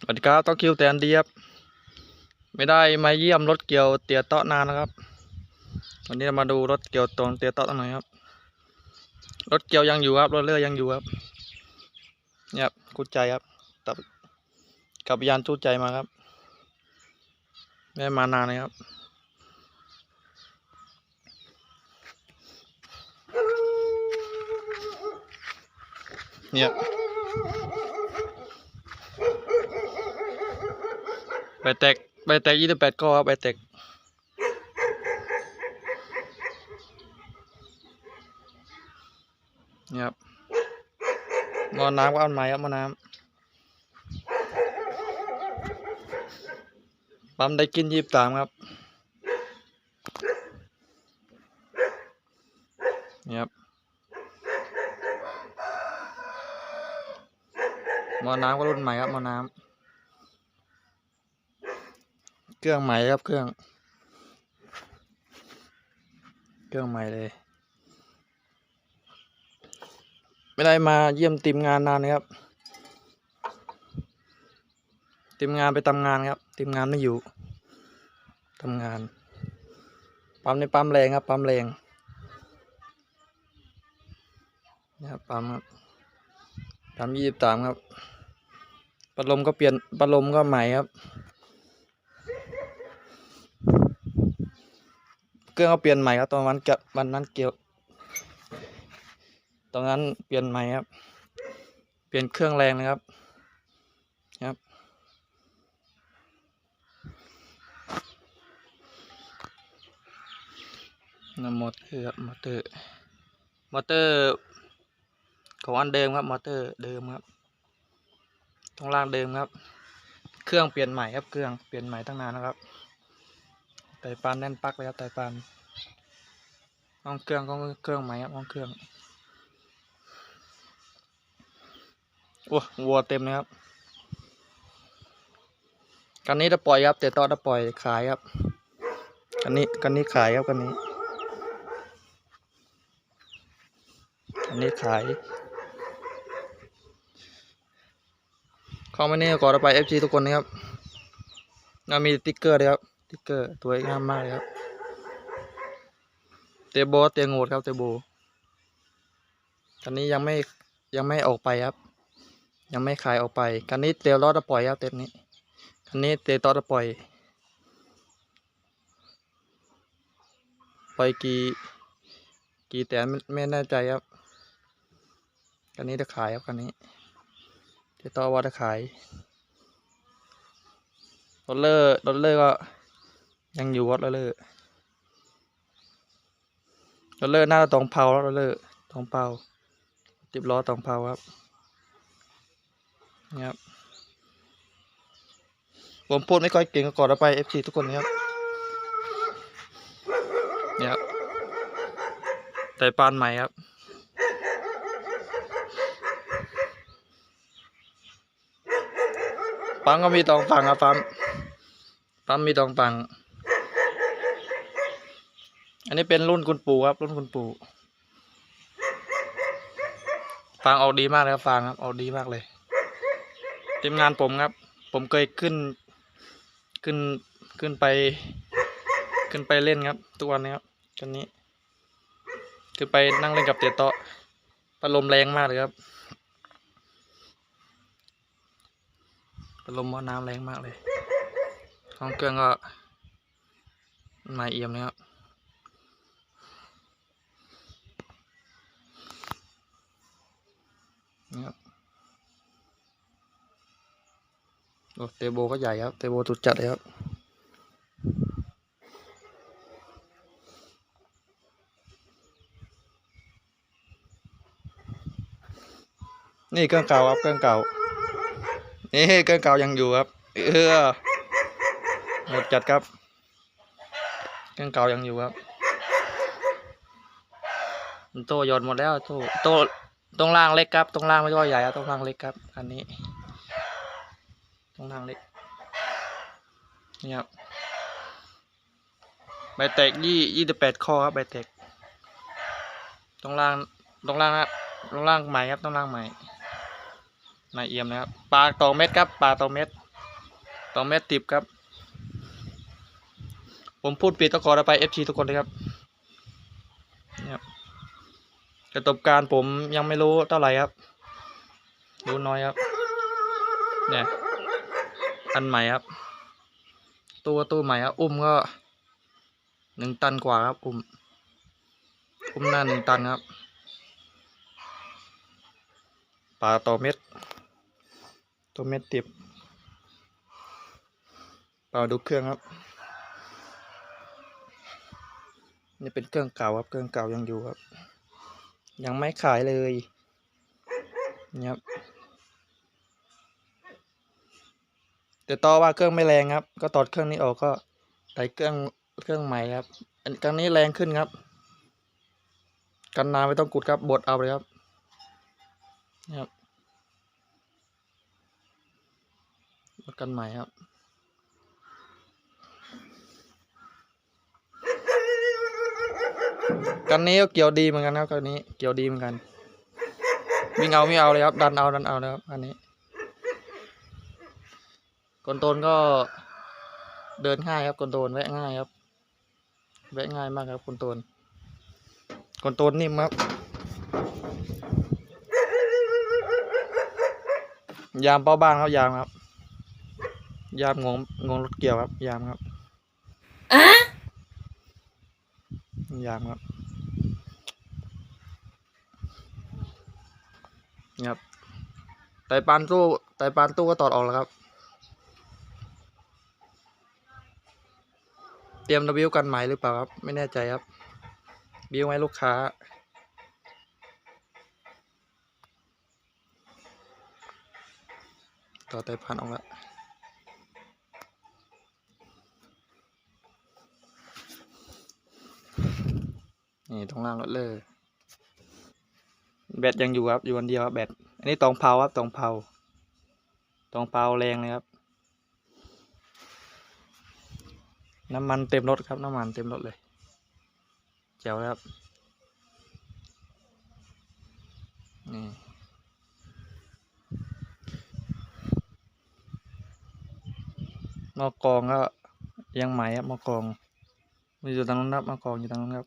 สวัสดีครับต้องคิวแตนดีครับไม่ได้มาเยี่ยมรถเกี่ยวเตียเตาะนานนะครับ วันนี้เรามาดูรถเกี่ยวตรงเตียเตาะหน่อยครับ รถเกี่ยวยังอยู่ครับรถเลื่อยยังอยู่ครับเนี่ยกูใจครับตับกับยานจู้ใจมาครับไม่ได้มานานเลยครับเนี่ย ใบแตกใบแตกยี่สิบแปดก้อครับใบแตกนี่ครับหมอน้ำก็เอาใหม่ครับมอน้ำปั๊มได้กินยี่สิบสามครับนี่ครับมอน้ำก็รุ่นใหม่ครับมอน้ำ เครื่องใหม่ครับเครื่อง เครื่องใหม่เลย ไม่ได้มาเยี่ยมทีมงานนานนะครับทีมงานไปทำงานครับทีมงานไม่อยู่ทำงานปั๊มในปั๊มแรงครับปั๊มแรงนะครับปั๊มครับปั๊มยี่สิบสามครับพัดลมก็เปลี่ยนพัดลมก็ใหม่ครับ เครื่องก็เปลี่ยนใหม่ครับตอนวันเกับวันนั้นเกี่ยวตอนนั้นเปลี่ยนใหม่ครับ เปลี่ยนเครื่องแรงนะครับครับนมอเตอร์ครับมอเตอร์มอเตอร์ของอันเดิมครับมอเตอร์เดิมครับตรงล่างเดิมครับ เครื่องเปลี่ยนใหม่ครับเครื่องเปลี่ยนใหม่ตั้งนานนะครับ ไตปานแน่นปักเลยครับไตปานห้องเครื่องก็เครื่องใหม่ครับห้องเครื่องโอ้วัวเต็มเลยครับกันนี้จะปล่อยครับแต่ตอนจะปล่อยขายครับกันนี้กันนี้ขายครับกันนี้กันนี้ขายเข้ามานี่ก่อนเราไป FG ทุกคนนะครับเรามีติ๊กเกอร์ด้วยครับ ติ๊กเกอร์ตัวงามมากเลยครับเตโบเตียงโงดครับเตโบคันนี้ยังไม่ยังไม่ออกไปครับ ยังไม่ขายออกไปคันนี้เตียวรอดจะปล่อยครับเต็มนี้คันนี้เตตอจะปล่อยปล่อยกี่กี่แต่ไม่ไม่แน่ใจครับคันนี้จะขายครับคันนี้เดี๋ยวต่อว่าจะขายรถเลอร์รถเลอร์ก็ ยังอยู่วัดรถเลอร์รถเลอร์หน้าตองเผาแล้วเลอร์ตองเผาติบล้อตองเผาครับนี่ครับผมพูดไม่ค่อยเก่งก็กอนเราไป FC ทุกคนนะครับเนี่ยครับไต่ปานใหม่ครับปั๊มก็มีตองฝั่งครับปั๊มปั๊มมีตองฝั่ง อันนี้เป็นรุ่นคุณปู่ครับ รุ่นคุณปู่ฟางออกดีมากเลยครับฟางครับออกดีมากเลยทีมงานผมครับ ผมเคยขึ้น ขึ้นขึ้นไป ขึ้นไปเล่นครับ ทุกวันนี้ครับกันนี้ขึ้นไปนั่งเล่นกับเตะโต๊ะพัดลมแรงมากเลยครับพัดลมหม้อน้ำแรงมากเลยห้องเครื่องก็ไมาเอี่ยมเลยครับ นี่ครับโอ้เตโบก็ใหญ่ครับ เตโบจุดจัดเลยครับนี่เครื่องเก่าครับเครื่องเก่า นี่เครื่องเก่ายังอยู่ครับ เออหมดจัดครับ เครื่องเก่ายังอยู่ครับ โตหยอดหมดแล้วโตโต ตรงล่างเล็กครับตรงล่างไม่ใช่ว่าใหญ่ครับตรงล่างเล็กครับ อันนี้ ตรงล่างเล็กนี่ครับใบแตกยี่ยี่สิบแปดข้อครับใบแตกตรงล่างตรงล่างนะตรงล่างใหม่ครับตรงล่างใหม่นายเอี่ยมนะครับปลาตองเม็ดครับปลาตองเม็ดสองเมตรติบครับ ผมพูดปิดต้องขออภัยเอฟซีทุกคนเลยครับ ประสบการณ์ผมยังไม่รู้เท่าไหร่ครับ รู้น้อยครับ เนี่ย อันใหม่ครับ ตัวตู้ใหม่ครับ อุ้มก็หนึ่งตันกว่าครับ อุ้ม อุ้มหน้าหนึ่งตันครับ ปลาต่อเม็ด ตัวเม็ดติบปลาดูเครื่องครับนี่เป็นเครื่องเก่าครับ เครื่องเก่ายังอยู่ครับ ยังไม่ขายเลยนี่ครับแต่ต่อว่าเครื่องไม่แรงครับ ก็ตอดเครื่องนี้ออกก็ใส่เครื่องเครื่องใหม่ครับอันครั้งนี้แรงขึ้นครับ กันนาไม่ต้องกุดครับบดเอาเลยครับนี่ครับกันใหม่ครับ กันนี้ก็เกี่ยวดีเหมือนกันครับกันนี้เกี่ยวดีเหมือนกัน วิ่งเอาไม่เอาเลยครับ ดันเอาดันเอาเลยครับอันนี้กนโตนก็เดินง่ายครับกนโตนแวะง่ายครับ แวะง่ายมากครับกนโตนกนโตนนิ่มครับ ยามเป้าบ้านครับยามครับ ยามงงงงรถเกี่ยวครับ ยามครับยามครับ ครับไตปานตู้ไตปานตู้ก็ตอดออกแล้วครับ เตรียมระบิวกันใหม่หรือเปล่าครับ ไม่แน่ใจครับ บิวไว้ลูกค้า ต่อไตพันออกแล้วนี่ตรงล่างรถเลย แบตยังอยู่ครับอยู่วันเดียวครับแบตอันนี้ตองเผาครับตองเผาตองเผาแรงเลยครับ น้ำมันเต็มรถครับน้ำมันเต็มรถเลยแจ๋วแล้วครับนี่มอกองก็ยังใหม่ครับมอกองมีอยู่ทางนู้นครับมอกองอยู่ทางนู้นครับ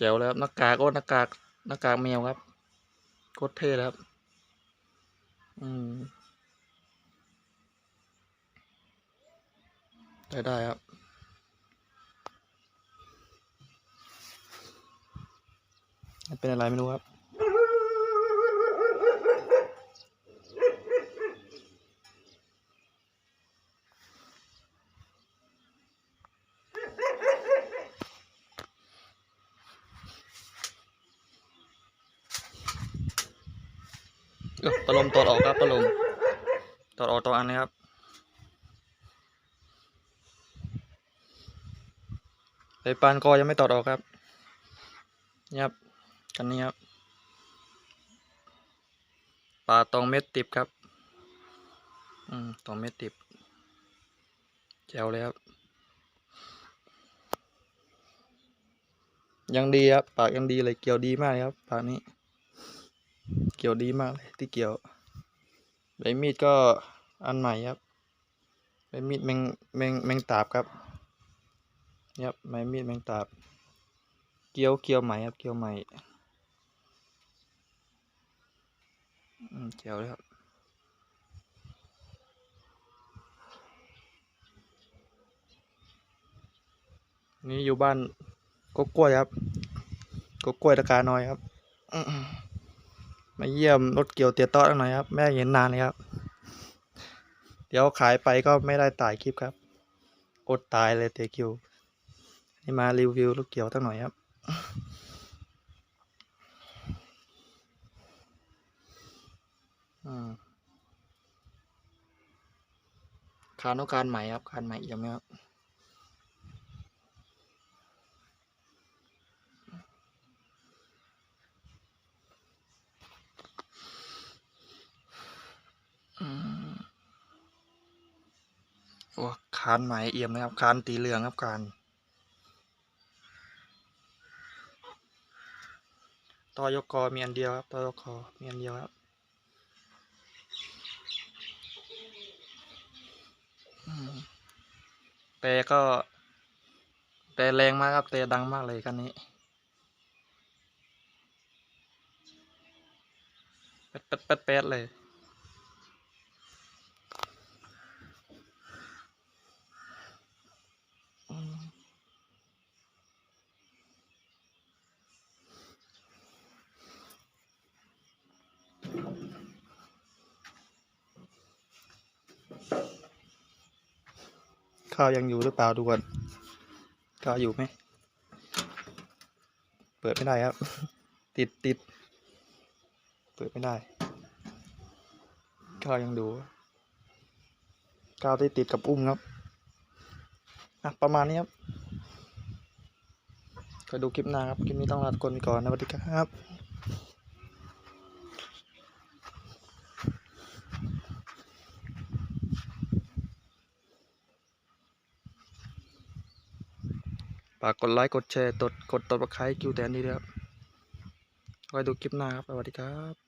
แจ๋วแล้วครับหน้ากากโอ้หน้ากากหน้ากากแมวครับโคตรเท่แล้วครับ อืมได้ได้ครับเป็นอะไรไม่รู้ครับ ปลาลมตอดออกครับปลาลมตอดออกตัวอันนะครับไอปานกอยังไม่ตอดออกครับนี่ครับกันนี้ครับปลาตองเม็ดติบครับ อืมตองเม็ดติบแจ๋วเลยครับ ยังดีครับ ปากยังดีเลยเกี่ยวดีมากครับปากนี้ เกี่ยวดีมากเลยที่เกี่ยวใบมีดก็อันใหม่ครับใบมีดแมงแมงแมงตาบครับครับใบมีดแมงตาบ เกี่ยวเกี่ยวใหม่ครับเกี่ยวใหม่เกี่ยวเลยครับนี่อยู่บ้านกกล้วยครับกกล้วยตะกาน้อยครับอื มาเยี่ยมรถเกี่ยวเตียต้อตั้งหน่อยครับแม่เห็นนานเลยครับ เดี๋ยวขายไปก็ไม่ได้ถ่ายคลิปครับอดตายเลยเตียคิวนี่มารีวิวรถเกี่ยวตั้งหน่อยครับอืมคานต้องการใหม่ครับคานใหม่ยังไหมครับานไม้เอี่ยมนะครับคานตีเรืองครับคานต่อยกคอมีอันเดียวครับต่อยกคอมีอันเดียวครับแต่ก็แต่แรงมากครับแต่ดังมากเลยกันนี้แป็ดแป็ดแป็ดเลย ข้าวยังอยู่หรือเปล่าดูก่อนข้าวอยู่ไหม เปิดไม่ได้ครับ ติดติด เปิดไม่ได้ ข้าวยังดูก้าวที่ติดกับอุ้มครับ อะ ประมาณนี้ครับก็ดูคลิปหน้าครับ คลิปนี้ต้องลาทุกคนไปก่อนนะสวัสดีครับากกดไลค์ กดแชร์กดกดตัวประคายคิวแตนนี้ด้วยครับไว้ดูคลิปหน้าครับ สวัสดีครับ